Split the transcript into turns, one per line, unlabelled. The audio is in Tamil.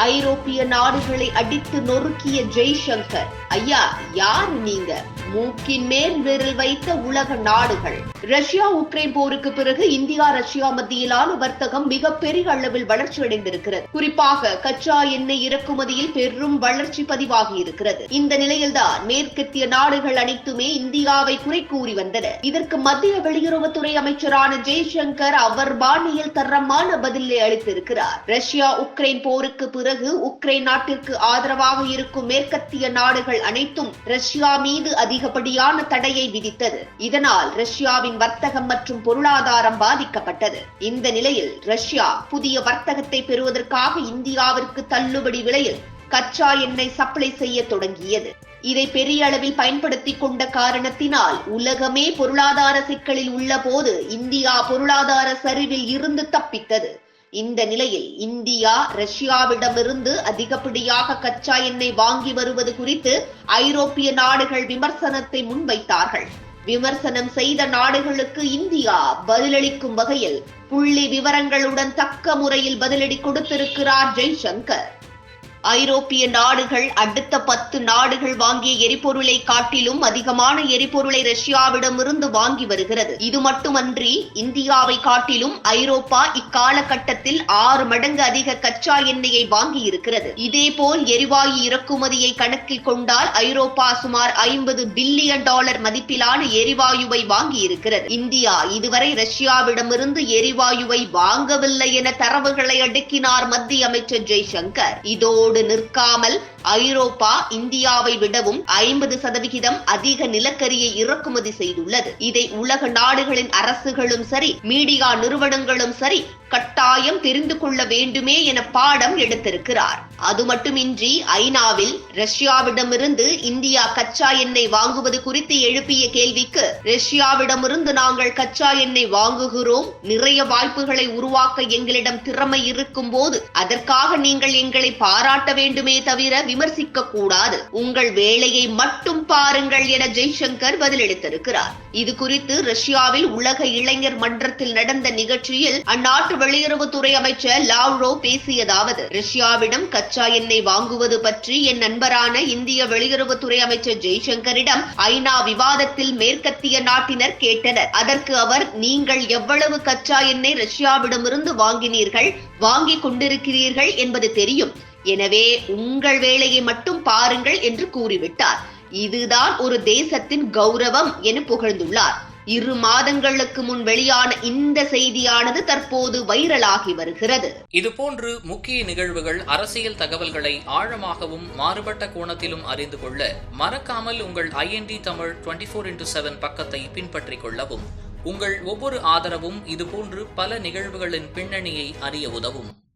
ஐரோப்பிய நாடுகளை அடித்து நொறுக்கிய ஜெய்சங்கர் ஐயா யார் நீங்க? மூக்கின் மேல் விரல் வைத்த உலக நாடுகள். ரஷ்யா உக்ரைன் போருக்கு பிறகு இந்தியா ரஷ்யா மத்தியிலான வர்த்தகம் மிகப்பெரிய அளவில் வளர்ச்சி அடைந்திருக்கிறது. குறிப்பாக கச்சா எண்ணெய் இறக்குமதியில் பெரும் வளர்ச்சி பதிவாகி இருக்கிறது. இந்த நிலையில்தான் மேற்கத்திய நாடுகள் அனைத்துமே இந்தியாவை குறை கூறி வந்தன. இதற்கு மத்திய வெளியுறவுத்துறை அமைச்சரான ஜெய்சங்கர் அவர் பாணியில் தரமான பதிலை அளித்திருக்கிறார். ரஷ்யா உக்ரைன் போருக்கு பிறகு பிறகு உக்ரைன் நாட்டிற்கு ஆதரவாக இருக்கும் மேற்கத்திய நாடுகள் அனைத்தும் ரஷ்யா மீது அதிகப்படியான தடையை விதித்தது. இதனால் ரஷ்யாவின் வர்த்தகம் மற்றும் பொருளாதாரம் பாதிக்கப்பட்டது. இந்த நிலையில் ரஷ்யா புதிய வர்த்தகத்தை பெறுவதற்காக இந்தியாவிற்கு தள்ளுபடி விலையில் கச்சா எண்ணெய் சப்ளை செய்ய தொடங்கியது. இதை பெரிய அளவில் பயன்படுத்தி கொண்ட காரணத்தினால் உலகமே பொருளாதார சிக்கலில் உள்ள போது இந்தியா பொருளாதார சரிவில் இருந்து தப்பித்தது. இந்த நிலையில் இந்தியா ரஷ்யாவிடமிருந்து அதிகப்படியாக கச்சா எண்ணெய் வாங்கி வருவது குறித்து ஐரோப்பிய நாடுகள் விமர்சனத்தை முன்வைத்தார்கள். விமர்சனம் செய்த நாடுகளுக்கு இந்தியா பதிலளிக்கும் வகையில் புள்ளி விவரங்களுடன் தக்க முறையில் பதிலடி கொடுத்திருக்கிறார் ஜெய்சங்கர். ஐரோப்பிய நாடுகள் அடுத்த பத்து நாடுகள் வாங்கிய எரிபொருளை காட்டிலும் அதிகமான எரிபொருளை ரஷ்யாவிடமிருந்து வாங்கி வருகிறது. இது மட்டுமன்றி இந்தியாவை காட்டிலும் ஐரோப்பா இக்காலகட்டத்தில் ஆறு மடங்கு அதிக கச்சா எண்ணெயை வாங்கி இருக்கிறது இதேபோல் எரிவாயு இறக்குமதியை கணக்கில் கொண்டால் ஐரோப்பா சுமார் ஐம்பது பில்லியன் டாலர் மதிப்பிலான எரிவாயுவை வாங்கி இருக்கிறது இந்தியா இதுவரை ரஷ்யாவிடமிருந்து எரிவாயுவை வாங்கவில்லை என தரவுகளை அடுக்கினார் மத்திய அமைச்சர் ஜெய்சங்கர். இதோடு இதோடு நிற்காமல் ஐரோப்பா இந்தியாவை விடவும் ஐம்பது சதவிகிதம் அதிக நிலக்கரியை இறக்குமதி செய்துள்ளது. இதை உலக நாடுகளின் அரசுகளும் சரி மீடியா நிறுவனங்களும் சரி கட்டாயம் தெரிந்து கொள்ள வேண்டுமே என பாடம் எடுத்திருக்கிறார். அது மட்டுமின்றி ஐநாவில் ரஷ்யாவிடமிருந்து இந்தியா கச்சா எண்ணெய் வாங்குவது குறித்து எழுப்பிய கேள்விக்கு ரஷ்யாவிடமிருந்து நாங்கள் கச்சா எண்ணெய் வாங்குகிறோம் நிறைய வாய்ப்புகளை உருவாக்க எங்களிடம் திறமை இருக்கும் போது அதற்காக நீங்கள் எங்களை பாராட்ட வேண்டுமே தவிர விமர்சிக்க கூடாது உங்கள் வேலையை மட்டும் பாருங்கள் என ஜெய்சங்கர் பதிலளித்திருக்கிறார். இது குறித்து ரஷ்யாவில் உலக இளைஞர் மன்றத்தில் நடந்த நிகழ்ச்சியில் அந்நாட்டு வெளியுறவுத்துறை அமைச்சர் லாவ்ரோ பேசியதாவது ரஷ்யாவிடம் கச்சா எண்ணெய் வாங்குவது பற்றி என் நண்பரான இந்திய வெளியுறவுத்துறை அமைச்சர் ஜெய்சங்கரிடம் ஐநா விவாதத்தில் மேற்கத்திய நாட்டினர் கேட்டனர். அதற்கு அவர் நீங்கள் எவ்வளவு கச்சா எண்ணெய் ரஷ்யாவிடமிருந்து வாங்கினீர்கள் வாங்கிக் கொண்டிருக்கிறீர்கள் என்பது தெரியும். எனவே உங்கள் வேலையை மட்டும் பாருங்கள் என்று கூறிவிட்டார். இதுதான் ஒரு தேசத்தின் கௌரவம் என புகழ்ந்துள்ளார். இரு மாதங்களுக்கு முன் வெளியான இந்த செய்தியானது தற்போது வைரலாகி வருகிறது.
இதுபோன்று முக்கிய நிகழ்வுகள் அரசியல் தகவல்களை ஆழமாகவும் மாறுபட்ட கோணத்திலும் அறிந்து கொள்ள மறக்காமல் உங்கள் IND Tamil twenty four into seven பக்கத்தை பின்பற்றிக் கொள்ளவும். உங்கள் ஒவ்வொரு ஆதரவும் இதுபோன்று பல நிகழ்வுகளின் பின்னணியை அறிய உதவும்.